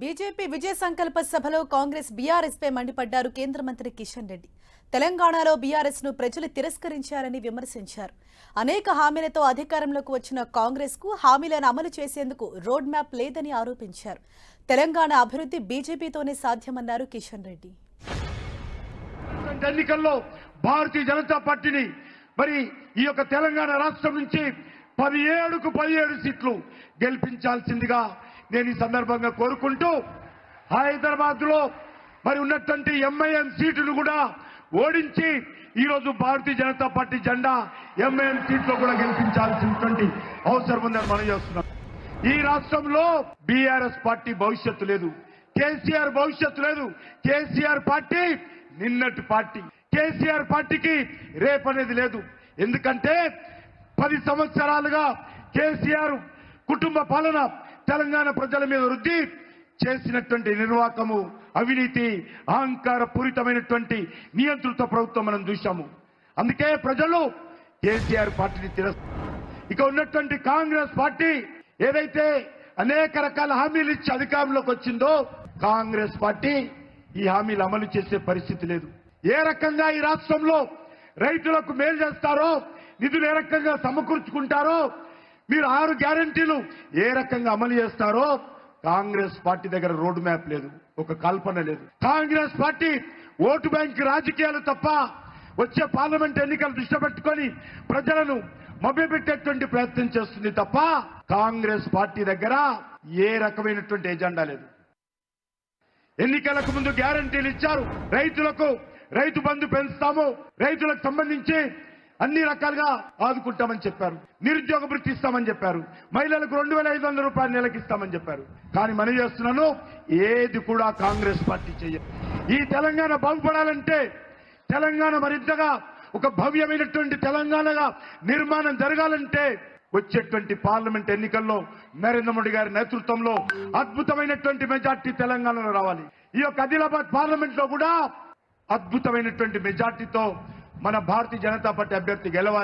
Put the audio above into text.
BJP విజయ సంకల్ప సభలో Congress BRS పై మండిపడ్డారు కేంద్ర మంత్రి కిషన్ రెడ్డి. తెలంగాణలో బీఆర్ఎస్ను ప్రజలు తిరస్కరించారని విమర్శించారు. అనేక హామీలతో అధికారంలోకి వచ్చిన కాంగ్రెస్కు హామీలను అమలు చేసేందుకు రోడ్ మ్యాప్ లేదని ఆరోపించారు. తెలంగాణ అభివృద్ధి బీజేపీతోనే సాధ్యమన్నారు కిషన్ రెడ్డి. ఎన్నికల్లో భారతీయ జనతా పార్టీని మరి ఈ యొక్క తెలంగాణ రాష్ట్రం నుంచి పదిహేడుకు పదిహేడు సీట్లు గెలిపించాల్సిందిగా నేను ఈ సందర్భంగా కోరుకుంటూ హైదరాబాద్లో మరి ఉన్నటువంటి ఎంఐఎం సీటును కూడా ఓడించి ఈరోజు భారతీయ జనతా పార్టీ జెండా ఎంఐఎం సీట్లో కూడా గెలిపించాల్సినటువంటి అవసరం ఉందని మనం చేస్తున్నాం. ఈ రాష్ట్రంలో బీఆర్ఎస్ పార్టీ భవిష్యత్తు లేదు. కేసీఆర్ భవిష్యత్తు లేదు. కేసీఆర్ పార్టీ నిన్నటి పార్టీ. కేసీఆర్ పార్టీకి రేపనేది లేదు. ఎందుకంటే పది సంవత్సరాలుగా కేసీఆర్ కుటుంబ పాలన తెలంగాణ ప్రజల మీద వృద్ధి చేసినటువంటి నిర్వాకము అవినీతి అహంకార పూరితమైనటువంటి నియంత్రిత ప్రభుత్వం మనం చూశాము. అందుకే ప్రజలు కేసీఆర్ పార్టీని తిరస్కరించారు ఇక ఉన్నటువంటి కాంగ్రెస్ పార్టీ ఏదైతే అనేక రకాల హామీలు ఇచ్చి అధికారంలోకి వచ్చిందో కాంగ్రెస్ పార్టీ ఈ హామీలు అమలు చేసే పరిస్థితి లేదు. ఏ రకంగా ఈ రాష్ట్రంలో రైతులకు మేలు చేస్తారో నిధులు ఏ రకంగా సమకూర్చుకుంటారో మీరు ఆరు గ్యారంటీలు ఏ రకంగా అమలు చేస్తారో కాంగ్రెస్ పార్టీ దగ్గర రోడ్ మ్యాప్ లేదు ఒక కల్పన లేదు. కాంగ్రెస్ పార్టీ ఓటు బ్యాంక్ రాజకీయాలు తప్ప వచ్చే పార్లమెంట్ ఎన్నికలు దృష్టి పెట్టుకొని ప్రజలను మభ్యపెట్టేటువంటి ప్రయత్నం చేస్తుంది తప్ప కాంగ్రెస్ పార్టీ దగ్గర ఏ రకమైనటువంటి ఎజెండా లేదు. ఎన్నికలకు ముందు గ్యారంటీలు ఇచ్చారు. రైతులకు రైతు బంధు పెంచుతాము. రైతులకు సంబంధించి అన్ని రకాలుగా ఆదుకుంటామని చెప్పారు. నిరుద్యోగ వృత్తి ఇస్తామని చెప్పారు. మహిళలకు రెండు వేల ఐదు వందల రూపాయలు నెలకి ఇస్తామని చెప్పారు. కానీ మనం చేస్తున్నాను? ఏది కూడా కాంగ్రెస్ పార్టీ చేయ ఈ తెలంగాణ బాగుపడాలంటే తెలంగాణ మరింతగా ఒక భవ్యమైనటువంటి తెలంగాణగా నిర్మాణం జరగాలంటే వచ్చేటువంటి పార్లమెంట్ ఎన్నికల్లో నరేంద్ర మోడీ గారి నేతృత్వంలో అద్భుతమైనటువంటి మెజార్టీ తెలంగాణలో రావాలి. ఈ యొక్క ఆదిలాబాద్ పార్లమెంట్లో కూడా అద్భుతమైనటువంటి మెజార్టీతో మన భారతీయ జనతా పార్టీ అభ్యర్థి గెలవాలి.